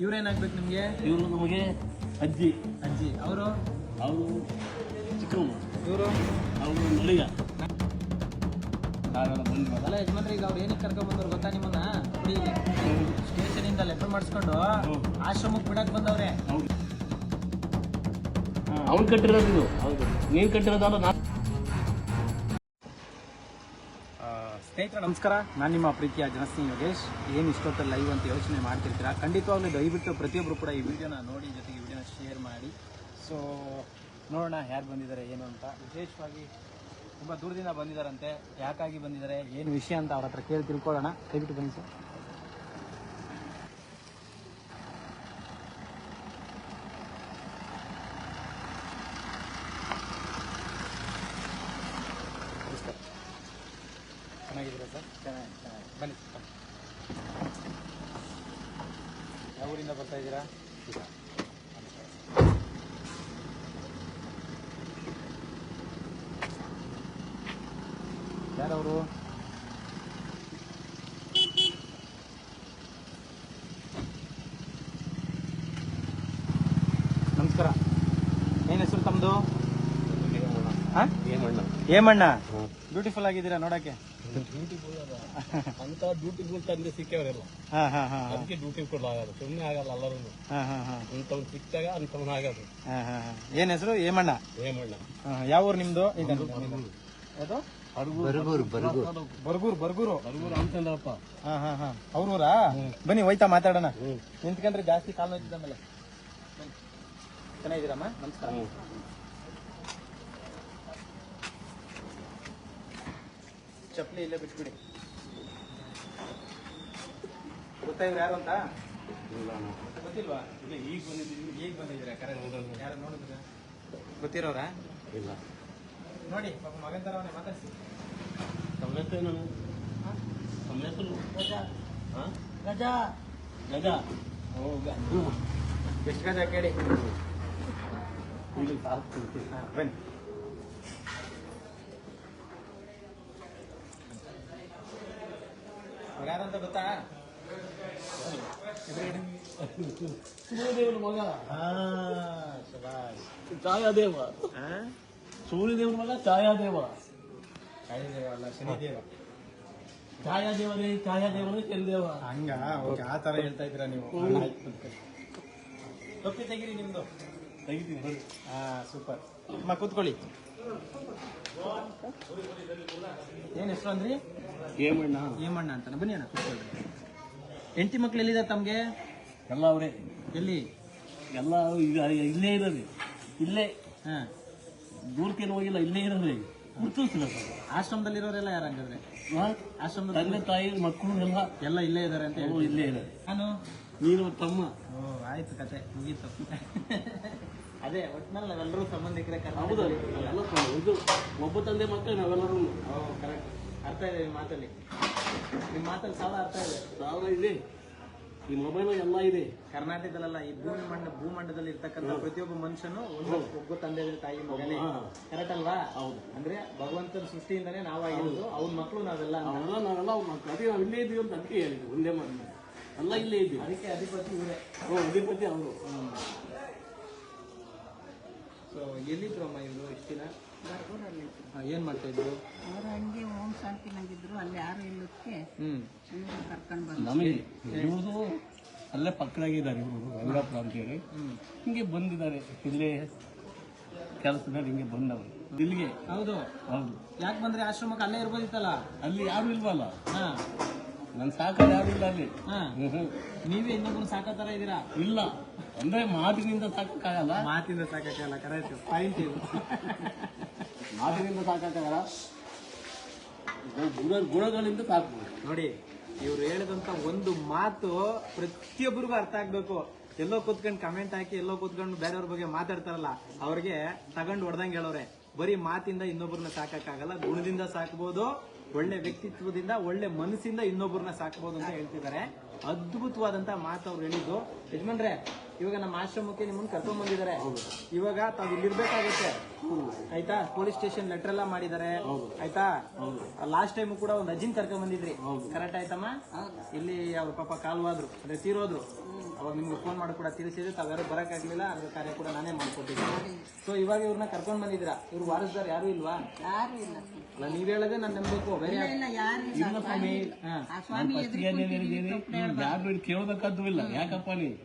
ಇವ್ರೇನಾಗ್ಬೇಕು ನಿಮ್ಗೆ? ಇವರು ನಮಗೆ ಅಜ್ಜಿ. ಅಜ್ಜಿ. ಅವರು? ಅವರು ಚಿಕ್ಕಮ್ಮ. ಇವರು? ಅವರು ನಡಿಗ ನಾವೆಲ್ಲ ಬಂದ್ವಲ್ಲ ಅಲ್ಲ ಯಜಮಾನ್ರಿ ಈಗ ಅವ್ರು ಏನಕ್ಕೆ ಕರ್ಕೊಂಡ್ ಬಂದವ್ರು ಗೊತ್ತಾ ನಿಮ್ಮನ್ನ? ಸ್ಟೇಷನಿಂದ ಸ್ಟೇಷನ್ ಇಂದ ಲೆಟರ್ ಮಾಡಿಸ್ಕೊಂಡು ಆಶ್ರಮಕ್ಕೆ ಬಿಡಕ್ಕೆ ಬಂದವ್ರೆ. ಅವ್ನು ಕಟ್ಟಿರೋದು ಇದು. ಹೌದು. ನೀನು ಕಟ್ಟಿರೋದಲ್ಲ ನಾನು ಸ್ನೇಹಿತರೆ, ನಮಸ್ಕಾರ. ನಾನು ನಿಮ್ಮ ಪ್ರೀತಿಯ ಜನಸ್ನೇಹಿ ಯೋಗೇಶ್. ಏನು ಇಷ್ಟೊತ್ತಲ್ಲಿ ಲೈವ್ ಅಂತ ಯೋಚನೆ ಮಾಡ್ತಿರ್ತೀರಾ? ಖಂಡಿತವಾಗ್ಲೂ ದಯವಿಟ್ಟು ಪ್ರತಿಯೊಬ್ಬರು ಕೂಡ ಈ ವಿಡಿಯೋನ ನೋಡಿ, ಜೊತೆಗೆ ವಿಡಿಯೋನ ಶೇರ್ ಮಾಡಿ. ಸೊ ನೋಡೋಣ ಯಾರು ಬಂದಿದ್ದಾರೆ, ಏನು ಅಂತ. ವಿಶೇಷವಾಗಿ ತುಂಬ ದೂರದಿಂದ ಬಂದಿದ್ದಾರಂತೆ. ಯಾಕಾಗಿ ಬಂದಿದ್ದಾರೆ, ಏನು ವಿಷಯ ಅಂತ ಅವ್ರ ಹತ್ರ ಕೇಳಿ ತಿಳ್ಕೊಳ್ಳೋಣ. ದಯವಿಟ್ಟು ಬನ್ನಿ ಸರ್. ಸರ್ ಚೆನ್ನಾಗಿ ಚೆನ್ನಾಗಿ. ಬನ್ನಿ. ಯಾವ ಊರಿಂದ ಬರ್ತಾ ಇದ್ದೀರಾ? ಯಾರವರು? ನಮಸ್ಕಾರ. ಏನ್ ಹೆಸರು ತಮ್ಮದು ಹಾಂ? ಏಮಣ್ಣ ಏಮಣ್ಣ ಬ್ಯೂಟಿಫುಲ್ ಆಗಿದ್ದೀರಾ ನೋಡಕ್ಕೆ? ಅಂತ ಡ್ಯೂಟಿಫುಲ್ ತಂದೆ ಸಿಕ್ಕವರೆಲ್ಲ ಹಾ ಹಾ ಹಾ ಹಾ. ಅದಕ್ಕೆ ಡ್ಯೂಟಿಫುಲ್ ಕೊಡಲಾಗದು ಸುಮ್ಮನೆ ಆಗಲ್ಲ ಎಲ್ಲರೂ ಹಾ ಹಾ ಹಾ. ಅಂಥವ್ನು ಸಿಕ್ಕಾಗ ಅಂಥವ್ನು ಆಗೋದು. ಹಾ ಹಾ ಹಾ. ಏನ್ ಹೆಸರು? ಏಮಣ್ಣ ಏಮಣ್ಣ ಹಾ, ಯಾವ ಊರು ನಿಮ್ದು? ಬರಗೂರು ಬರಗೂರು. ಬರ್ಗೂರು ಅಂತಂದ್ರಪ್ಪ ಹಾ ಹಾ ಹಾ. ಅವ್ರ ಊರ? ಬನ್ನಿ ಹೋಯ್ತಾ ಮಾತಾಡೋಣ. ನಿಂತ್ಕೊಂಡ್ರೆ ಜಾಸ್ತಿ ಕಾಲ್ ನೋಯ್ತಿದ್ದ ಮೇಲೆ. ಚೆನ್ನಾಗಿದ್ದೀರಮ್ಮ? ನಮಸ್ಕಾರ. ಚಪ್ಪಲಿ ಇಲ್ಲೇ ಬಿಟ್ಬಿಡಿ ಗೊತ್ತಾಯ್ತು ಯಾರು ಅಂತ? ಗೊತ್ತಿಲ್ವಾ? ಇಲ್ಲ ಈಗ ಬಂದಿದ್ದೀವಿ ಈಗ ಬಂದಿದ್ದೀರಾ? ಕರೆಕ್ಟ್ ಯಾರು ನೋಡಿದ್ರ? ಗೊತ್ತಿರೋರಾ? ಇಲ್ಲ. ನೋಡಿ ಪಾಪ ಮಗನ್ ತರ ಅವನೇ ಮಾತಾಡಿಸಿ. ತಮ್ಮ ಹೆಸರು ತಮ್ಮ ಹೆಸರು ಹಾಂ? ಗಜಾ. ಗಜ? ಎಷ್ಟು ಗಜ ಕೇಳಿ? ಬನ್ನಿ. ಯಾರಂತ ಗೊತ್ತಾ? ಸೂರ್ಯದೇವನ ಮಗ. ಛಾಯಾದೇವ. ಸೂರ್ಯದೇವನ ಮಗ ಛಾಯಾದೇವ. ಛಾಯಾದೇವ ಅಲ್ಲ ಶನಿದೇವ. ಛಾಯಾದೇವನೇ ಛಾಯಾದೇವನೇ ಚಂದೇವ ಹಂಗ? ಓಕೆ ಆ ತರ ಹೇಳ್ತಾ ಇದ್ದೀರಾ ನೀವು. ತೊಪ್ಪಿ ತೆಗೀರಿ ನಿಮ್ದು. ತೆಗಿತೀನಿ ಹಾ ಸೂಪರ್. ಅಮ್ಮ ಕೂತ್ಕೊಳ್ಳಿ. ಏನ್ ಹೆಸರು ಅಂದ್ರಿ? ಏಮಣ್ಣ ಏಮಣ್ಣ ಅಂತಾನೆ? ಬನ್ನಿ ಅಣ್ಣ ಕೂತ್ಕೊಳ್ರಿ. ಹೆಂಡತಿ ಮಕ್ಳು ಎಲ್ಲಿದ್ದಾರೆ ತಮ್ಗೆ? ಎಲ್ಲ ಅವರೇ. ಎಲ್ಲಿ? ಎಲ್ಲ ಈಗ ಇಲ್ಲೇ ಇರೋದು. ಇಲ್ಲೇ. ಹಾ. ದೂರಕ್ಕೇನು ಹೋಗಿಲ್ಲ ಇಲ್ಲೇ ಇರೋದು. ಆಶ್ರಮದಲ್ಲಿ ಆಶ್ರಮದಲ್ಲಿರೋರೆಲ್ಲ ಯಾರು ಹಂಗಾದ್ರೆ? ಆಶ್ರಮದ ತಂದೆ ತಾಯಿ ಮಕ್ಕಳು ಎಲ್ಲ. ಎಲ್ಲ ಇಲ್ಲೇ ಇದಾರೆ ಅಂತ ಹೇಳಿ ಇಲ್ಲೇ ಇದ್ದಾರೆ ನಾನು? ನೀನು ತಮ್ಮ. ಓ ಆಯ್ತು ಕತೆ ಮುಗೀತು. ಅದೇ ಒಟ್ನಲ್ಲಿ ನಾವೆಲ್ಲರೂ ಸಂಬಂಧಿಕರೇ ಹೌದು ಎಲ್ಲ. ಇದು ಒಬ್ಬ ತಂದೆ ಮಕ್ಕಳು ನಾವೆಲ್ಲರೂ ಕರೆಕ್ಟ್ ಅರ್ಥ ಇದೆ ನಿಮ್ಮ ಮಾತಲ್ಲಿ. ನಿಮ್ಮ ಮಾತಲ್ಲಿ ಸಾವಿರ ಅರ್ಥ ಇದೆ. ಸಾವಿರ ಇದೆ. ಈ ಮೊಬೈಲ್ ಎಲ್ಲ ಇದೆ. ಕರ್ನಾಟಕದಲ್ಲ ಈ ಭೂಮಿ ಮಂಡ ಭೂಮಂಡದಲ್ಲಿ ಇರ್ತಕ್ಕಂಥ ಪ್ರತಿಯೊಬ್ಬ ಮನುಷ್ಯನು ಒಂದು ಒಬ್ಬ ತಂದೆ ತಾಯಿ ಮಗನೇ. ಕರೆಕ್ಟ್ ಅಲ್ವಾ? ಹೌದು. ಅಂದ್ರೆ ಭಗವಂತನ ಸೃಷ್ಟಿಯಿಂದನೇ ನಾವಾಗಿರೋದು ಅವ್ನ ಮಕ್ಕಳು ನಾವೆಲ್ಲ. ನಾವೆಲ್ಲ ನಾವೆಲ್ಲ ಅವ್ರ ಮಕ್ಕಳು ಅದೇ ನಾವು ಇಲ್ಲೇ ಇದ್ದೀವಿ ಅಂತ ಅದಕ್ಕೆ ಹೇಳಿದ್ವಿ ಒಂದೇ ಮಾಡಿ ಎಲ್ಲ ಇಲ್ಲೇ ಇದ್ದೀವಿ ಅದಕ್ಕೆ ಅಧಿಪತಿ ಇವರೇ. ಅಧಿಪತಿ ಅವರು. ಸೊ ಎಲ್ಲಿದ್ರು ಅಮ್ಮ ಇವರು ಇಷ್ಟು ದಿನ? ಹಾ, ಏನ್ ಮಾಡ್ತಾ ಇದ್ರು? ಅವರು ಹಂಗೆ ಓಂ ಶಾಂತಿನಾಗಿದ್ರು ಅಲ್ಲಿ ಯಾರು ಇಲ್ಲಕ್ಕೆ ಹ್ಮ್. ಇವ್ರು ಕರ್ಕೊಂಡು ಬಂದು ನಮಗೆ ಇವರು ಅಲ್ಲೇ ಪಕ್ಕದಾಗಿದ್ದಾರೆ ಇವರು ರಂಗಪ್ಪ ಅಂತೇಳಿ ಹ್ಮ್. ಹಿಂಗೆ ಬಂದಿದ್ದಾರೆ. ಇಲ್ಲೇ ಕೆಲಸದಲ್ಲಿ ಹಿಂಗೆ ಬಂದವರು. ಇಲ್ಲಿಗೆ. ಹೌದು. ಹೌದು. ಯಾಕೆ ಬಂದ್ರೆ ಆಶ್ರಮಕ್ಕೆ ಅಲ್ಲೇ ಇರ್ಬೋದಿತ್ತಲ್ಲ? ಅಲ್ಲಿ ಯಾರು ಇಲ್ವಲ್ಲ? ಹಾ. ನನ್ನ ಯಾರು ಇಲ್ಲ ಅಲ್ಲಿ. ಹಾ. ಹ್ಮ್ ಹ್ಮ್. ನೀವೇ ಇನ್ನೊಬ್ರು ಸಾಕೋ ತರ ಇದೀರಾ? ಇಲ್ಲ. ಅಂದ್ರೆ ಮಾತಿನಿಂದ ಸಾಕಾಗಲ್ಲ ಮಾತಿಂದ ಸಾಕಾಗಲ್ಲ ಕರೆಕ್ಟ್ ಪಾಯಿಂಟ್ ಇದು ಮಾತಿನಿಂದ ಸಾಕಾಗಲ್ಲ ಗುಣ ಗುಣಗಳಿಂದ ಸಾಕ್ಬೋದು. ನೋಡಿ ಇವ್ರು ಹೇಳಿದಂತ ಒಂದು ಮಾತು ಪ್ರತಿಯೊಬ್ಬರಿಗೂ ಅರ್ಥ ಆಗ್ಬೇಕು. ಎಲ್ಲೋ ಕೂತ್ಕೊಂಡು ಕಮೆಂಟ್ ಹಾಕಿ ಎಲ್ಲೋ ಕೂತ್ಕೊಂಡು ಬೇರೆಯವ್ರ ಬಗ್ಗೆ ಮಾತಾಡ್ತಾರಲ್ಲ ಅವ್ರಿಗೆ ತಗೊಂಡು ಹೊಡೆದಂಗೆ ಹೇಳೋರೆ. ಬರೀ ಮಾತಿಂದ ಇನ್ನೊಬ್ಬರನ್ನ ಸಾಕಕ್ಕಾಗಲ್ಲ ಗುಣದಿಂದ ಸಾಕ್ಬೋದು ಒಳ್ಳೆ ವ್ಯಕ್ತಿತ್ವದಿಂದ ಒಳ್ಳೆ ಮನಸ್ಸಿಂದ ಇನ್ನೊಬ್ಬರನ್ನ ಸಾಕ್ಬೋದು ಅಂತ ಹೇಳ್ತಿದ್ದಾರೆ. ಅದ್ಭುತವಾದಂತ ಮಾತು ಅವ್ರು ಹೇಳಿದ್ದು. ಯಜಮಾನ್ರೆ ಇವಾಗ ನಮ್ಮ ಆಶ್ರಮಕ್ಕೆ ನಿಮ್ಮನ್ನ ಕರ್ಕೊಂಡ್ ಬಂದಿದ್ದಾರೆ. ಇವಾಗ ತಾವು ಇಲ್ಲಿರ್ಬೇಕಾಗುತ್ತೆ ಆಯ್ತಾ? ಪೊಲೀಸ್ ಸ್ಟೇಷನ್ ಲೆಟರ್ ಎಲ್ಲ ಮಾಡಿದ್ದಾರೆ. ಆಯ್ತಾ? ಲಾಸ್ಟ್ ಟೈಮ್ ಕೂಡ ಒಂದ್ ಅಜ್ಜಿನ್ ಕರ್ಕೊಂಡ್ ಬಂದಿದ್ರಿ. ಕರೆಕ್ಟ್ ಆಯ್ತಮ್ಮ? ಇಲ್ಲಿ ಅವ್ರ ಪಾಪ ಕಾಲ್ವಾದ್ರು. ಅದೇ ತೀರೋದ್ರು. ಅವಾಗ ನಿಮ್ಗೆ ಫೋನ್ ಮಾಡಿ ಕೂಡ ತಿಳಿಸಿದ್ರೆ ತಾವ್ಯಾರು ಬರಕ್ಕಾಗ್ಲಿಲ್ಲ ಅದ್ರ ಕಾರ್ಯ ಕೂಡ ನಾನೇ ಮಾಡ್ಕೊಟ್ಟಿದ್ದೆ. ಸೊ ಇವಾಗ ಇವ್ರನ್ನ ಕರ್ಕೊಂಡ್ ಬಂದಿದ್ರ ಇವ್ರು ವಾರಸ್ದಾರ್ ಯಾರು ಇಲ್ವಾ? ಯಾರು ಇಲ್ಲ. ನೀವ್ ಹೇಳದೆ ನಾನು ನಂಬಬೇಕು ಬೇರೆ ಯಾರು- ಇಲ್ಲ ಯಾರು ಇಲ್ಲ. ಯಾಕಪ್ಪ ನೀ?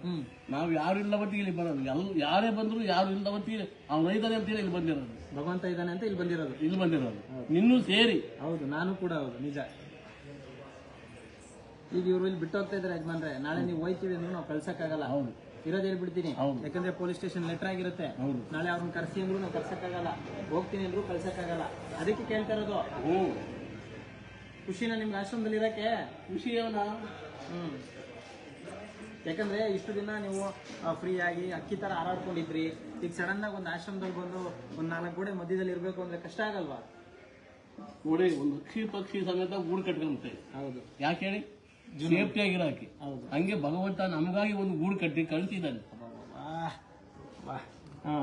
ನಾವು ಯಾರು ಇಲ್ಲ ಬಟ್ಟಿಗೆ ಇಲ್ಲಿ ಬರೋದು. ಎಲ್ ಯಾರೇ ಬಂದ್ರು ಯಾರು ಇಲ್ಲ ಬಟ್ಟಿಗೆ ಅವ್ನು ಅಂತ ಹೇಳಿ ಇಲ್ಲಿ ಬಂದಿರೋದು. ಭಗವಂತ ಇದ್ದಾನೆ ಅಂತ ಇಲ್ಲಿ ಬಂದಿರೋದು. ಇಲ್ಲಿ ಬಂದಿರೋದು. ನಿನ್ನೂ ಸೇರಿ. ಹೌದು ನಾನು ಕೂಡ ಹೌದು ನಿಜ. ಈಗ ಇವ್ರು ಇಲ್ಲಿ ಬಿಟ್ಟು ಹೋಗ್ತಾ ಇದ್ರೆ ಯಜಮಾನ್ರೆ. ನಾಳೆ ನೀವು ಹೋಯ್ತೀವಿ ಅಂದ್ರೆ ನಾವು ಕಳ್ಸಕ್ಕಾಗಲ್ಲ. ಹೌದು. ಇರೋದು ಹೇಳ್ಬಿಡ್ತೀನಿ. ಯಾಕಂದ್ರೆ ಪೊಲೀಸ್ ಸ್ಟೇಷನ್ ಲೆಟರ್ ಆಗಿರುತ್ತೆ. ನಾಳೆ ಅವ್ರನ್ನ ಕರ್ಸಿ ಅಂದ್ರು ನಾವು ಕರ್ಸಕ್ಕಾಗಲ್ಲ. ಹೋಗ್ತೀನಿ ಅಂದ್ರು ಕಳ್ಸಕ್ಕಾಗಲ್ಲ. ಅದಕ್ಕೆ ಕೇಳ್ತಾ ಇರೋದು. ಖುಷಿನ ನಿಮ್ಗೆ ಆಶ್ರಮದಲ್ಲಿ ಇರಕ್ಕೆ ಖುಷಿ ಅವನ. ಹ್ಮ್. ಯಾಕಂದ್ರೆ ಇಷ್ಟು ದಿನ ನೀವು ಫ್ರೀ ಆಗಿ ಅಕ್ಕಿ ತರ ಹಾರಾಡ್ಕೊಂಡಿದ್ರಿ. ಈಗ ಸಡನ್ ಆಗಿ ಒಂದು ಆಶ್ರಮದಲ್ಲಿ ಬಂದು ಒಂದ್ ನಾಲ್ಕು ಗೋಡೆ ಮಧ್ಯದಲ್ಲಿ ಇರ್ಬೇಕು ಅಂದ್ರೆ ಕಷ್ಟ ಆಗಲ್ವಾ? ನೋಡಿ ಒಂದು ಅಕ್ಷಿ ಪಕ್ಷಿ ಸಮೇತ ಗೂಡು ಕಟ್ಕೊಂತೆ ಹೌದು. ಯಾಕೆ ಹೇಳಿ? ಸೇಫ್ಟಿ ಆಗಿರಾಕಿ ಹೌದು ಹಂಗೆ ಭಗವಂತ ನಮಗಾಗಿ ಒಂದು ಗೂಡು ಕಟ್ಟಿ ಕಳಿಸಿದ್ದಾನೆ.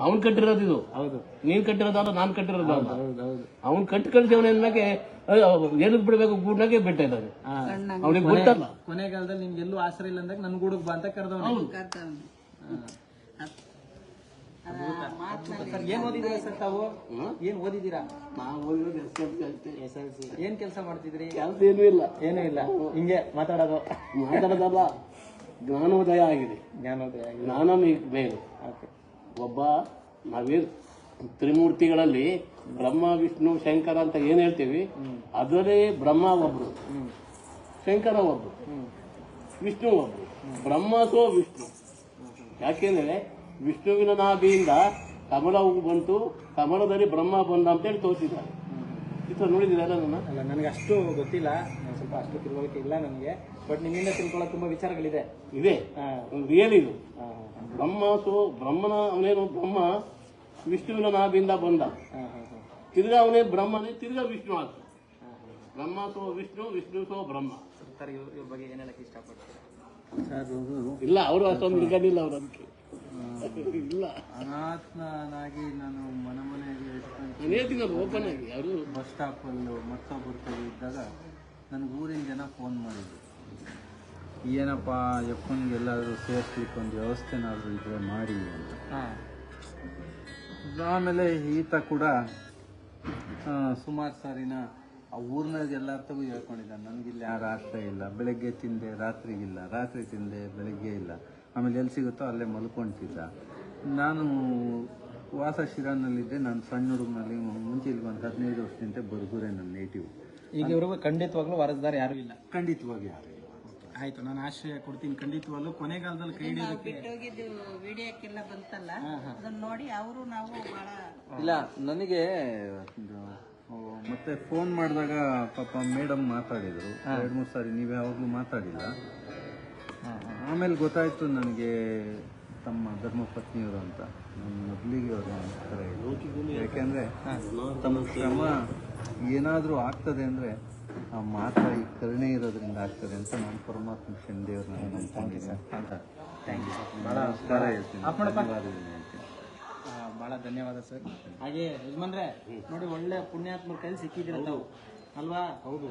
ಅವನ್. ಕಟ್ಟಿರೋದು ಇದು. ಹೌದು ನೀನ್ ಕಟ್ಟಿರೋದಲ್ಲ ನಾನ್ ಕಟ್ಟಿರೋದ ಅವ್ನು ಕಟ್ಟಿ ಏನಕ್ಕೆ ಅಂದ್ಮೇಲೆ ಏನಕ್ಕೆ ಬಿಡ್ಬೇಕು ಗೂಡ್ನಾಗೆ ಬೆಟ್ಟ ಇದ್ದಾನೆ. ಅವನಿಗೆ ಗೊತ್ತಲ್ಲ. ಕೊನೆಗಾಲದಲ್ಲಿ ನಿಮ್ಗೆ ಎಲ್ಲೂ ಆಸರೆ ಇಲ್ಲ ಅಂದಾಗ ನನ್ ಗೂಡಕ್ ಬಾ ಅಂತ ಕರೆದವನು. ಏನ್ ಓದಿದ್ದೀರಾ ಸರ್ ತಾವು? ಏನ್ ಓದಿದ್ದೀರಾ? ನಾವು ಓದಿರೋದು S L C S L C. ಏನ್ ಕೆಲಸ ಮಾಡ್ತಿದ್ರಿ? ಕೆಲಸ ಏನೂ ಇಲ್ಲ. ಏನೂ ಇಲ್ಲ. ಹಿಂಗೆ ಮಾತಾಡೋದು. ಮಾತಾಡೋದಲ್ಲ. ಜ್ಞಾನೋದಯ ಆಗಿದೆ. ಜ್ಞಾನೋದಯ ಆಗಿದೆ. ಜ್ಞಾನ ಮೇ- ಬೇರೆ ಒಬ್ಬ ನಾವೇನು ತ್ರಿಮೂರ್ತಿಗಳಲ್ಲಿ ಬ್ರಹ್ಮ ವಿಷ್ಣು ಶಂಕರ ಅಂತ ಏನ್ ಹೇಳ್ತೀವಿ ಅದರೇ ಬ್ರಹ್ಮ ಒಬ್ರು. ಶಂಕರ ಒಬ್ರು. ವಿಷ್ಣು ಒಬ್ರು. ಬ್ರಹ್ಮ ಸೋ ವಿಷ್ಣು. ಯಾಕೆಂದ್ರೆ ವಿಷ್ಣುವಿನ ನಾಭಿಯಿಂದ ಕಮಲ ಬಂತು. ಕಮಲದಲ್ಲಿ ಬ್ರಹ್ಮ ಬಂದ ಅಂತೇಳಿ ತೋರಿಸಿದ್ದಾರೆ. ಚಿತ್ರ ನೋಡಿದಿರಲ್ಲ ನನ್ನ? ಅಲ್ಲ ನನಗೆ ಅಷ್ಟು ಗೊತ್ತಿಲ್ಲ. ನಾನ್ ಸ್ವಲ್ಪ ಅಷ್ಟು ತಿಳುವಳಿಕೆ ಇಲ್ಲ ನನಗೆ. ಬಟ್ ನಿಮ್ಮಿಂದ ತಿಳ್ಕೊಳ್ಳೋ ತುಂಬಾ ವಿಚಾರಗಳಿದೆ. ಇದೆ. ಹಾ, ರಿಯಲ್ ಇದು. ಬ್ರಹ್ಮ ಸೋ ಬ್ರಹ್ಮನ ಅವನೇನು ಬ್ರಹ್ಮ ವಿಷ್ಣುವಿನ ನಾಭಿಯಿಂದ ಬಂದ ತಿರ್ಗಾ ಅವನೇ ಬ್ರಹ್ಮನೇ ತಿರ್ಗಾ ವಿಷ್ಣು ಆತ Brahma so Vishnu Vishnu so Brahma. Sir ಇವ್ರ ಬಗ್ಗೆ ಏನೇಳಕ್ಕೆ ಇಷ್ಟಪಡ್ತಾರೆ? ಇಲ್ಲ ಅವರು ಅಷ್ಟೊಂದು ಇಲ್ಲ ಅವ್ರ ಅದಕ್ಕೆ. ಅನಾಥನಾಗಿ ನಾನು ಮನೆ ಮನೆಗೆ ಓಪನ್ ಆಗಿ ಯಾರು? ಬಸ್ ಸ್ಟಾಪ್ ಮತ್ತೊಬ್ಬರ ಕಡೆ ಇದ್ದಾಗ ನನಗೆ ಊರಿನ ಜನ ಫೋನ್ ಮಾಡಿದ್ರು. ಏನಪ್ಪ ಯಪ್ಪನಿಗೆ ಎಲ್ಲಾದರೂ ಸೇರಿಸ್ಲಿಕ್ಕೆ ಒಂದು ವ್ಯವಸ್ಥೆನಾದರೂ ಇದ್ರೆ ಮಾಡಿ ಅಂತ. ಹಾ. ಆಮೇಲೆ ಈತ ಕೂಡ ಸುಮಾರು ಸಾರಿನ ಆ ಊರಿನಾಗ ಎಲ್ಲರಿಗೂ ಹೇಳ್ಕೊಂಡಿದ್ದ ನನಗಿಲ್ಲಿ ಯಾರು ಆಶ್ರಯ ಇಲ್ಲ. ಬೆಳಗ್ಗೆ ತಿಂದೆ ರಾತ್ರಿಗಿಲ್ಲ. ರಾತ್ರಿ ತಿಂದೆ ಬೆಳಗ್ಗೆ ಇಲ್ಲ. ಆಮೇಲೆ ಎಲ್ಲಿ ಸಿಗುತ್ತೋ ಅಲ್ಲೇ ಮಲ್ಕೊಳ್ತಿದ್ದ ನಾನು ವಾಸ ಶಿರಾನಲ್ಲಿದ್ದೆ. ನಾನು ಸಣ್ಣ ಹುಡುಗನಲ್ಲಿ ಮುಂಚೆ ಇಲ್ಲಿ ಒಂದು ಹದಿನೈದು ವರ್ಷದಿಂದ ಬರ್ಗುರೆ ನನ್ನ ನೇಟಿವ್ ಈಗ ಇವ್ರಿಗೂ ಖಂಡಿತವಾಗ್ಲೂ ವಾರಸ್ದಾರ ಯಾರು ಇಲ್ಲ. ಖಂಡಿತವಾಗಿ ಯಾರು ಇಲ್ಲ. ಆಯ್ತು ನಾನು ಆಶ್ರಯ ಕೊಡ್ತೀನಿ. ಖಂಡಿತವಾಗ್ಲೂ ಕೊನೆಗಾಲದಲ್ಲಿ ಕೈ ಹಿಡಿಯೋದಕ್ಕೆ ಬಿಟ್ಟೋಗಿದ್ದು ವಿಡಿಯೋಕ್ಕೆಲ್ಲ ಬಂತಲ್ಲ? ಅದನ್ನ ನೋಡಿ ಅವರು ನಾವು ಬಹಳ ಇಲ್ಲ ನನಗೆ ಇದು, ಮತ್ತೆ ಫೋನ್ ಮಾಡಿದಾಗ ಪಾಪ ಮೇಡಮ್ ಮಾತಾಡಿದ್ರು. ಎರಡು ಮೂರು ಸಾರಿ ನೀವು ಯಾವಾಗಲೂ ಮಾತಾಡಿಲ್ಲ. ಆಮೇಲೆ ಗೊತ್ತಾಯಿತು ನನಗೆ ತಮ್ಮ ಧರ್ಮಪತ್ನಿಯವರು ಅಂತ. ನನ್ನ ಮೊದಲಿಗೆ ಅವರು ನಮಸ್ಕಾರ ಯಾಕೆಂದರೆ ತಮ್ಮ ಶ್ರಮ ಏನಾದರೂ ಆಗ್ತದೆ ಅಂದರೆ ಆ ಮಾತ್ರ ಈ ಕರುಣೆ ಇರೋದ್ರಿಂದ ಆಗ್ತದೆ ಅಂತ ನಾನು ಪರಮಾತ್ಮ ಶನಿದೇವ್ರನ್ನ ಥ್ಯಾಂಕ್ ಯು ಸರ್ ಭಾಳ ನಮಸ್ಕಾರ ಹೇಳ್ತೀನಿ. ಬಹಳ ಧನ್ಯವಾದ ಸರ್. ಹಾಗೆ ಯಜಮಾನ್ರೆ ನೋಡಿ ಒಳ್ಳೆ ಪುಣ್ಯಾತ್ಮರ ಕೈಲಿ ಸಿಕ್ಕಿದಿರ ತಾವು. ಅಲ್ವಾ? ಹೌದು.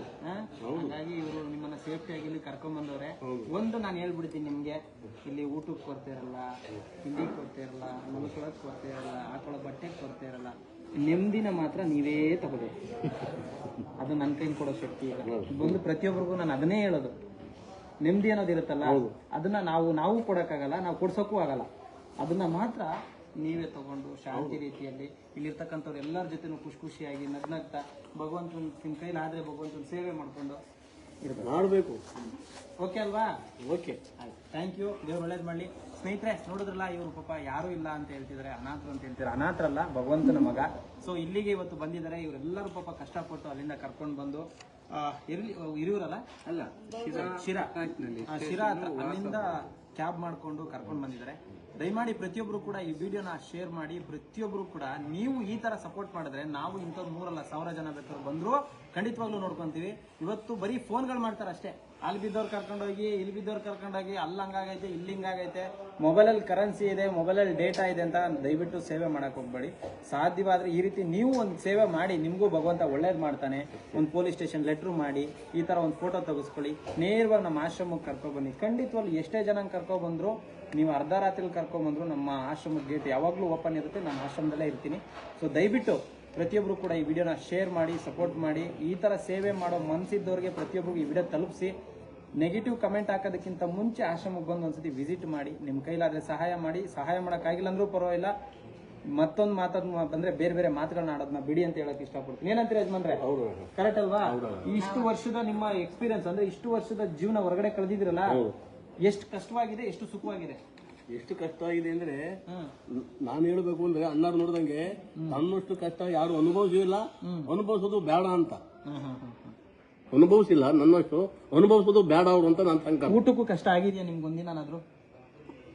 ಹಾಗಾಗಿ ಇವರು ನಿಮ್ಮನ್ನ ಸೇಫ್ಟಿ ಆಗಿ ಇಲ್ಲಿ ಕರ್ಕೊಂಡ್ ಬಂದವ್ರೆ ಒಂದು ನಾನು ಹೇಳ್ಬಿಡ್ತೀನಿ ನಿಮ್ಗೆ. ಇಲ್ಲಿ ಊಟಕ್ಕೆ ಕೊರತೆ ಇರಲ್ಲ ತಿಂಡಿ ಕೊರತೆ ಇರಲ್ಲ ಮಲ್ಕೊಳಕ್ ಕೊರತೆ ಇರಲ್ಲ ಹಾಕೊಳ್ಳೋ ಬಟ್ಟೆಗೆ ಕೊರತೆ ಇರಲ್ಲ. ನೆಮ್ಮದಿನ ಮಾತ್ರ ನೀವೇ ತಗೋಬೇಕು. ಅದು ನನ್ನ ಕೈಲಿ ಕೊಡೋ ಶಕ್ತಿ ಇಲ್ಲ ಬಂದು ಪ್ರತಿಯೊಬ್ಬರಿಗೂ ನಾನು ಅದನ್ನೇ ಹೇಳೋದು. ನೆಮ್ಮದಿ ಅನ್ನೋದಿರುತ್ತಲ್ಲ ಅದನ್ನ ನಾವು ನಾವು ಕೊಡಕ್ಕಾಗಲ್ಲ ನಾವು ಕೊಡ್ಸೋಕ್ಕೂ ಆಗಲ್ಲ. ಅದನ್ನ ಮಾತ್ರ ನೀವೇ ತಗೊಂಡು ಶಾಂತಿ ರೀತಿಯಲ್ಲಿ ಇಲ್ಲಿರ್ತಕ್ಕಂಥವ್ರು ಎಲ್ಲರ ಜೊತೆನೂ ಖುಷಿ ಖುಷಿಯಾಗಿ ನಗ್ನಗ್ತಾ ಭಗವಂತನ ನಿಮ್ಮ ಕೈಲಿ ಆದ್ರೆ ಭಗವಂತನ ಸೇವೆ ಮಾಡ್ಕೊಂಡು ಮಾಡಬೇಕು. ಓಕೆ ಅಲ್ವಾ? ಓಕೆ ಆಯ್ತು. ಥ್ಯಾಂಕ್ ಯು ದೇವ್ರು ಒಳ್ಳೇದು ಮಾಡಿ ಸ್ನೇಹಿತರೆ ನೋಡಿದ್ರಲ್ಲ ಇವರು ಪಾಪ ಯಾರು ಇಲ್ಲ ಅಂತ ಹೇಳ್ತಿದ್ರೆ ಅನಾಥರು ಅಂತ ಹೇಳ್ತಾರೆ ಅನಾಥರಲ್ಲ ಭಗವಂತನ ಮಗ. ಸೊ ಇಲ್ಲಿಗೆ ಇವತ್ತು ಬಂದಿದ್ದಾರೆ. ಇವರೆಲ್ಲರೂ ಪಾಪ ಕಷ್ಟಪಟ್ಟು ಅಲ್ಲಿಂದ ಕರ್ಕೊಂಡು ಬಂದು ಇರ್ಲಿ ಇರಿಯೂರಲ್ಲ ಅಲ್ಲ ಶಿರಾ. ಶಿರಾ. ಹತ್ರ ಅಲ್ಲಿಂದ ಕ್ಯಾಬ್ ಮಾಡ್ಕೊಂಡು ಕರ್ಕೊಂಡು ಬಂದಿದ್ದಾರೆ. ದಯಮಾಡಿ ಪ್ರತಿಯೊಬ್ಬರು ಕೂಡ ಈ ವಿಡಿಯೋನ ಶೇರ್ ಮಾಡಿ. ಪ್ರತಿಯೊಬ್ಬರು ಕೂಡ ನೀವು ಈ ತರ ಸಪೋರ್ಟ್ ಮಾಡಿದ್ರೆ ನಾವು ಇಂಥದ್ದು ಮೂರಲ್ಲ, ಸಾವಿರ ಜನ ಬೇಕಾದ್ರೂ ಬಂದ್ರು ಖಂಡಿತವಾಗ್ಲೂ ನೋಡ್ಕೊಂತೀವಿ. ಇವತ್ತು ಬರೀ ಫೋನ್ಗಳು ಮಾಡ್ತಾರೆ ಅಷ್ಟೇ. ಅಲ್ಲಿ ಬಿದ್ದವ್ರು ಕರ್ಕೊಂಡೋಗಿ, ಇಲ್ಲಿ ಬಿದ್ದವ್ರು ಕರ್ಕೊಂಡೋಗಿ, ಅಲ್ಲಿ ಹಂಗಾಗೈತೆ, ಇಲ್ಲಿ ಹಿಂಗಾಗೈತೆ. ಮೊಬೈಲಲ್ಲಿ ಕರೆನ್ಸಿ ಇದೆ, ಮೊಬೈಲಲ್ಲಿ ಡೇಟಾ ಇದೆ ಅಂತ ದಯವಿಟ್ಟು ಸೇವೆ ಮಾಡೋಕೆ ಹೋಗ್ಬೇಡಿ. ಸಾಧ್ಯವಾದರೆ ಈ ರೀತಿ ನೀವು ಒಂದು ಸೇವೆ ಮಾಡಿ, ನಿಮಗೂ ಭಗವಂತ ಒಳ್ಳೇದು ಮಾಡ್ತಾನೆ. ಒಂದು ಪೊಲೀಸ್ ಸ್ಟೇಷನ್ ಲೆಟ್ರು ಮಾಡಿ, ಈ ಥರ ಒಂದು ಫೋಟೋ ತೆಗೆಸ್ಕೊಳ್ಳಿ. ನೇರವಾಗಿ ನಮ್ಮ ಆಶ್ರಮಕ್ಕೆ ಕರ್ಕೊಬನ್ನಿ ಖಂಡಿತವಾಗ್ಲು ಎಷ್ಟೇ ಜನ ಕರ್ಕೊಬಂದ್ರು ನೀವು ಅರ್ಧ ರಾತ್ರಿಲಿ ಕರ್ಕೊಂಬಂದ್ರು ನಮ್ಮ ಆಶ್ರಮದ ಗೇಟ್ ಯಾವಾಗಲೂ ಓಪನ್ ಇರುತ್ತೆ. ನಮ್ಮ ಆಶ್ರಮದಲ್ಲೇ ಇರ್ತೀನಿ. ಸೊ ದಯವಿಟ್ಟು ಪ್ರತಿಯೊಬ್ಬರು ಕೂಡ ಈ ವಿಡಿಯೋನ ಶೇರ್ ಮಾಡಿ ಸಪೋರ್ಟ್ ಮಾಡಿ ಈ ತರ ಸೇವೆ ಮಾಡೋ ಮನಸ್ಸಿದ್ದವ್ರಿಗೆ ಪ್ರತಿಯೊಬ್ಬರಿಗೂ ಈ ವಿಡಿಯೋ ತಲುಪಿಸಿ. ನೆಗೆಟಿವ್ ಕಮೆಂಟ್ ಹಾಕೋದಕ್ಕಿಂತ ಮುಂಚೆ ಆಶ್ರಮಕ್ಕೆ ಬಂದು ಒಂದ್ಸತಿ ವಿಸಿಟ್ ಮಾಡಿ. ನಿಮ್ಮ ಕೈಲಾದ್ರೆ ಸಹಾಯ ಮಾಡಿ. ಸಹಾಯ ಮಾಡೋಕ್ಕಾಗಿಲ್ಲ ಅಂದ್ರೂ ಪರವಾಗಿಲ್ಲ. ಮತ್ತೊಂದು ಮಾತಾಡ್ ಬಂದ್ರೆ ಬೇರೆ ಬೇರೆ ಮಾತುಗಳನ್ನ ಆಡೋದನ್ನ ಬಿಡಿ ಅಂತ ಹೇಳಕ್ ಇಷ್ಟಪಡ್ತೀನಿ. ಏನಂತೀರ ಯಜಮಾನ್ರೆ? ಕರೆಕ್ಟ್ ಅಲ್ವಾ? ಇಷ್ಟು ವರ್ಷದ ನಿಮ್ಮ ಎಕ್ಸ್ಪೀರಿಯನ್ಸ್ ಅಂದ್ರೆ ಇಷ್ಟು ವರ್ಷದ ಜೀವನ ಹೊರಗಡೆ ಕಳೆದಿದ್ರಲ್ಲ ಎಷ್ಟು ಕಷ್ಟವಾಗಿದೆ ಎಷ್ಟು ಸುಖವಾಗಿದೆ? ಎಷ್ಟು ಕಷ್ಟ ಆಗಿದೆ ಅಂದ್ರೆ ನಾನು ಹೇಳ್ಬೇಕು ಅಂದ್ರೆ ಅಣ್ಣಾರು ನೋಡ್ದಂಗೆ ನನ್ನಷ್ಟು ಕಷ್ಟ ಯಾರು ಅನುಭವಿಸಿಲ್ಲ. ಅನುಭವಿಸೋದು ಬೇಡ ಅಂತ. ಅನುಭವಿಸಿಲ್ಲ ನನ್ನಷ್ಟು. ಅನುಭವಿಸೋದು ಬೇಡ ಅವ್ರು ಅಂತ ನನ್ನ ತಂಕ ಊಟಕ್ಕೂ ಕಷ್ಟ ಆಗಿದ್ಯಾ ನಿಮ್ಗೊಂದಿನಾದ್ರೂ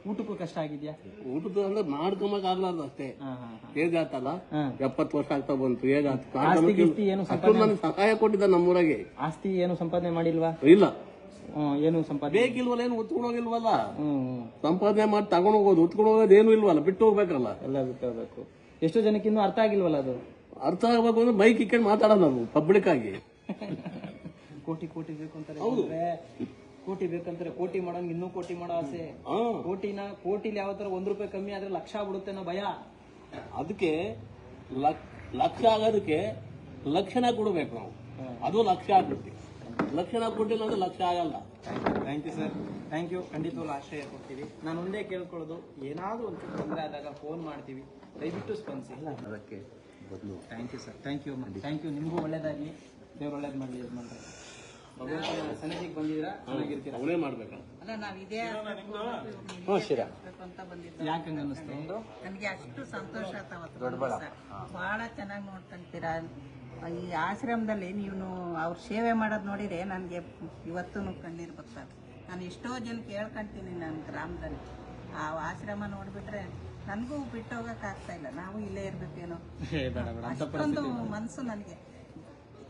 ಊಟಕ್ಕೂ ಕಷ್ಟ ಆಗಿದ್ಯಾ? ಊಟದ ಅಂದ್ರೆ ಮಾಡ್ಕೊಂಬಕ್ ಆಗ್ಲಾರ್ದು ಅಷ್ಟೇ. ಏಜ್ ಆತಲ್ಲ. ಎಪ್ಪತ್ತು ವರ್ಷ ಆಗ್ತಾ ಬಂತು ಏಜ್ ಏನು ಸಹಾಯ ಕೊಟ್ಟಿದ್ದ ನಮ್ಮೂರಾಗೆ. ಆಸ್ತಿ ಏನು ಸಂಪಾದನೆ ಮಾಡಿಲ್ವಾ? ಇಲ್ಲ. ಏನು ಸಂಪಾದನೆ? ಬೇಕಿಲ್ವಲ್ಲ ಏನು ಉತ್ಕೊಂಡು ಹೋಗಿಲ್ವಲ್ಲ. ಸಂಪಾದನೆ ಮಾಡಿ ತಗೊಂಡು ಹೋಗೋದು ಉತ್ಕೊಂಡು ಹೋಗೋದು ಏನು ಇಲ್ವಲ್ಲ ಬಿಟ್ಟು ಹೋಗ್ಬೇಕಲ್ಲ. ಎಲ್ಲ ಬಿಟ್ಟು ಹೋಗ್ಬೇಕು. ಎಷ್ಟು ಜನಕ್ಕೆ ಇನ್ನೂ ಅರ್ಥ ಆಗಿಲ್ವಲ್ಲ ಅದು? ಅರ್ಥ ಆಗ್ಬೇಕು ಅಂದ್ರೆ ಮೈಕ್ ಇಕ್ಕೊಂಡು ಮಾತಾಡೋದು ನಾವು ಪಬ್ಲಿಕ್ ಆಗಿ. ಕೋಟಿ ಕೋಟಿ ಬೇಕು ಅಂತಾರೆ ಕೋಟಿ ಬೇಕಂತಾರೆ ಕೋಟಿ ಮಾಡೋಂಗ್ ಇನ್ನೂ ಕೋಟಿ ಮಾಡೋ ಆಸೆ. ಕೋಟಿನ ಕೋಟಿಲಿ ಯಾವ ತರ ಒಂದ್ ರೂಪಾಯಿ ಕಮ್ಮಿ ಆದ್ರೆ ಲಕ್ಷ ಆಗ್ಬಿಡುತ್ತೆ ಅನ್ನೋ ಭಯ. ಅದಕ್ಕೆ ಲಕ್- ಲಕ್ಷ ಆಗೋದಕ್ಕೆ ಲಕ್ಷಣ ಕೊಡ್ಬೇಕು ನಾವು. ಅದು ಲಕ್ಷ ಆಗ್ಬಿಡ್ತೀವಿ ಲಕ್ಷಣ ಕೊಟ್ಟಿಲ್ಲ ಅಂದ್ರೆ ಲಕ್ಷ ಆಗಲ್ಲ. Thank you sir thank you ಖಂಡಿತವಾಗ್ಲೂ ಆಶ್ರಯ ಕೊಡ್ತೀವಿ. ನಾನು ಒಂದೇ ಕೇಳ್ಕೊಳ್ಳೋದು ಏನಾದರೂ ಒಂದು ತೊಂದರೆ ಆದಾಗ ಫೋನ್ ಮಾಡ್ತೀವಿ. ದಯವಿಟ್ಟು ಸ್ಪಂದಿಸಿ. ಅದಕ್ಕೆ ಬದಲು. Thank you sir thank you thank you ನಿಮಗೂ ಒಳ್ಳೇದಾಗಿ ದೇವ್ರು ಒಳ್ಳೇದು ಮಾಡಲಿ ಯಜಮಾನ್ರೆ. ಭಗವಂತನ ಸನ್ನಿಧಿಗೆ ಬಂದಿದ್ದೀರಾ? ಚೆನ್ನಾಗಿರ್ತೀರಾ? ಅವನೇ ಮಾಡ್ಬೇಕಲ್ಲ ಅಲ್ಲ ನಾವು ಇದೇ ಹ್ಞೂ ಶಿರ. ಅಂತ ಬಂದಿದ್ದು. ಯಾಕೆ ಹಂಗ ಅನ್ನಿಸ್ತು? ನನಗೆ ಅಷ್ಟು ಸಂತೋಷ ಆತ ದೊಡ್ಡ ಬಹಳ ಚೆನ್ನಾಗಿ ನೋಡ್ಕೊಂತೀರಾ? ಈ ಆಶ್ರಮದಲ್ಲಿ ನೀವು ಅವ್ರ ಸೇವೆ ಮಾಡೋದು ನೋಡಿದ್ರೆ ನನಗೆ ಇವತ್ತೂ ಕಣ್ಣೀರು ಬರ್ತಾರೆ ನಾನು ಎಷ್ಟೋ ಜನ ಕೇಳ್ಕೊಂತೀನಿ ನನ್ನ ಗ್ರಾಮದಲ್ಲಿ. ಆ ಆಶ್ರಮ ನೋಡಿಬಿಟ್ರೆ ನನಗೂ ಬಿಟ್ಟು ಹೋಗೋಕ್ಕಾಗ್ತಾ ಆಗ್ತಾ ಇಲ್ಲ. ನಾವು ಇಲ್ಲೇ ಇರಬೇಕೇನೋ. ಅಷ್ಟೊಂದು ಮನಸ್ಸು ನನಗೆ.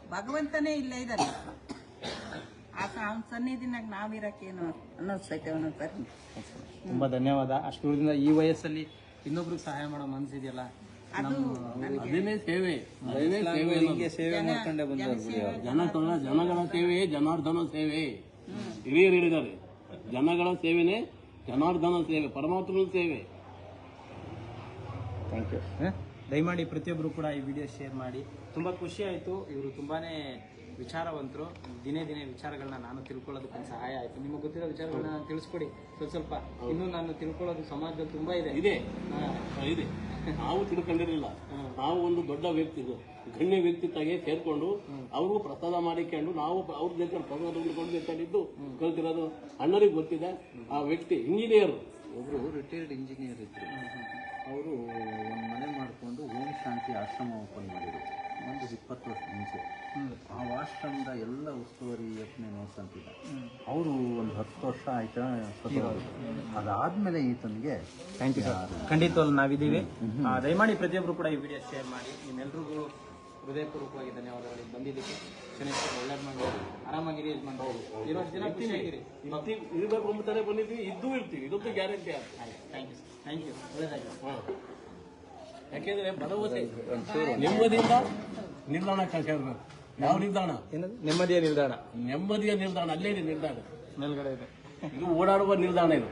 ಭಗವಂತನೇ ಇಲ್ಲೇ ಇದ್ದಾನೆ. ಅವನ ಸನ್ನಿಧಿನಾಗ ನಾವಿರಕ್ಕೇನು ಒಂದೊಂದ್ಸರಿ ತುಂಬಾ ಧನ್ಯವಾದ. ಅಷ್ಟು ಈ ವಯಸ್ಸಲ್ಲಿ ಇನ್ನೊಬ್ರು ಸಹಾಯ ಮಾಡೋ ಮನಸ್ಸಿದೆಯಲ್ಲ ಅದು ನನಗೆ ಅದೇನೇ ಸೇವೆ ಅದೇನೇ ಸೇವೆ ಅನ್ನೋದು. ಸೇವೆ ಮಾಡ್ಕೊಂಡೇ ಬಂದವ್ರು ಬಿಡಿ ಅವ್ರು. ಜನ ಜನಗಳ ಸೇವೆ ಜನಾರ್ದನ ಸೇವೆ. ಹಿರಿಯರು ಹೇಳಿದ್ದಾರೆ ಜನಗಳ ಸೇವೆನೇ ಜನಾರ್ದನ ಸೇವೆ ಪರಮಾತ್ಮನ ಸೇವೆ. ಥ್ಯಾಂಕ್ ಯು ದಯಮಾಡಿ ಪ್ರತಿಯೊಬ್ಬರು ಕೂಡ ಈ ವಿಡಿಯೋ ಶೇರ್ ಮಾಡಿ. ತುಂಬಾ ಖುಷಿ ಆಯಿತು. ಇವರು ತುಂಬಾನೇ ವಿಚಾರವಂತರು ದಿನೇ ದಿನೇ ವಿಚಾರಗಳನ್ನ ನಾನು ತಿಳ್ಕೊಳ್ಳೋದಕ್ಕೆ ಸಹಾಯ ಆಯಿತು. ನಿಮಗೆ ಗೊತ್ತಿರೋ ವಿಚಾರಗಳನ್ನ ನಾನು ತಿಳಿಸ್ಕೊಡಿ. ಸ್ವಲ್ಪ ಸ್ವಲ್ಪ. ಇನ್ನೂ ನಾನು ತಿಳ್ಕೊಳ್ಳೋದು ಸಮಾಜದಲ್ಲಿ ತುಂಬಾ ಇದೆ. ಇದೆ. ಇದೆ. ನಾವು ತಿಳ್ಕೊಂಡಿರಲಿಲ್ಲ. ನಾವು ಒಂದು ದೊಡ್ಡ ವ್ಯಕ್ತಿ ಗಣ್ಯ ವ್ಯಕ್ತಿ ತಾಗೆ ಸೇರ್ಕೊಂಡು ಅವ್ರಿಗೂ ಪ್ರಸಾದ ಮಾಡಿಕೊಂಡು ನಾವು ಅವ್ರ ಜೊತೆ ಪ್ರಸಾದ ಉಳ್ಕೊಂಡು ಬೇಕಾಗಿದ್ದು ಕಲ್ತಿರೋದು ಅಣ್ಣರಿಗೆ ಗೊತ್ತಿದೆ. ಆ ವ್ಯಕ್ತಿ ಇಂಜಿನಿಯರ್ ಒಬ್ರು ರಿಟೈರ್ಡ್ ಇಂಜಿನಿಯರ್ ಇದ್ರು. ಅವರು ಒಂದು ಮನೆ ಮಾಡಿಕೊಂಡು ಓಂ ಶಾಂತಿ ಆಶ್ರಮ ಓಪನ್ ಮಾಡಿದ್ರು. ಒಂದು ಇಪ್ಪತ್ತು ವರ್ಷ ಮುಂಚೆ ಆ ಆಶ್ರಮದ ಎಲ್ಲ ಉಸ್ತುವಾರಿ ಯೋಚನೆ ನೋಡ್ಕೊಂತಿದ್ದ ಅವರು ಒಂದು ಹತ್ತು ವರ್ಷ ಆಯ್ತಾ. ಅದಾದ್ಮೇಲೆ ಈತನಿಗೆ ಥ್ಯಾಂಕ್ ಯು ಸರ್ ಖಂಡಿತವಲ್ಲ ನಾವಿದ್ದೀವಿ. ಆ, ದಯಮಾಡಿ ಪ್ರತಿಯೊಬ್ಬರು ಕೂಡ ಈ ವಿಡಿಯೋ ಶೇರ್ ಮಾಡಿ. ನಿಮ್ಮೆಲ್ಲರಿಗೂ ಹೃದಯಪೂರ್ವಕವಾಗಿ ಧನ್ಯವಾದಗಳಿಗೆ ಬಂದಿದ್ದಕ್ಕೆ ಚೆನ್ನಾಗಿ ಒಳ್ಳೇದು ಮಾಡಿ ಆರಾಮಾಗಿರಿ ಯಜಮಾನ್ರೆ. ಇವತ್ತು ದಿನ ಖುಷಿಯಾಗಿರಿ ಮತ್ತೆ ಇರಬೇಕು ಅಂತಾನೆ ಬಂದಿದ್ವಿ. ಇದ್ದೂ ಇರ್ತೀವಿ. ಇದೊಂದು ಗ್ಯಾರಂಟಿ ಆಯ್ತು. ಥ್ಯಾಂಕ್ ಯು ಥ್ಯಾಂಕ್ ಯು ಒಳ್ಳೇದಾಗಿ ಯಾಕೆಂದ್ರೆ ಭರವಸೆ ನೆಮ್ಮದಿಯಿಂದ ನಿಲ್ದಾಣ ಕಳ್ಸಿರ್ಬೇಕು ಯಾವ ನಿಲ್ದಾಣ? ನೆಮ್ಮದಿಯ ನಿಲ್ದಾಣ. ನೆಮ್ಮದಿಯ ನಿಲ್ದಾಣ ಅಲ್ಲೇ ಇದೆ ನಿಲ್ದಾಣ. ಮೇಲ್ಗಡೆ ಇದೆ. ಇದು ಓಡಾಡುವ ನಿಲ್ದಾಣ ಇದು.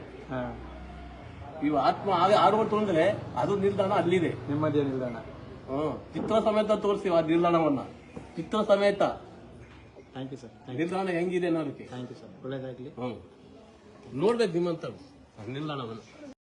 ಇವ ಆತ್ಮ ಆಗ ಆಡುವಂತ ಅಂದ್ರೆ ಅದು ನಿಲ್ದಾಣ ಅಲ್ಲಿದೆ. ನೆಮ್ಮದಿಯ ನಿಲ್ದಾಣ. ಹ್ಮ್ ಚಿತ್ರ ಸಮೇತ ತೋರಿಸ್ತೀವಿ ಆ ನಿಲ್ದಾಣವನ್ನ? ಚಿತ್ರ ಸಮೇತ. ಥ್ಯಾಂಕ್ ಯು ಸರ್ ನಿಲ್ದಾಣ ಹೆಂಗಿದೆ ಅನ್ನೋದಕ್ಕೆ? ಥ್ಯಾಂಕ್ ಯು ಸರ್ ಒಳ್ಳೇದಾಗಲಿ. ಹ್ಮ್ ನೋಡ್ಬೇಕು ನಿಮ್ಮಂತ ನಿಲ್ದಾಣವನ್ನ.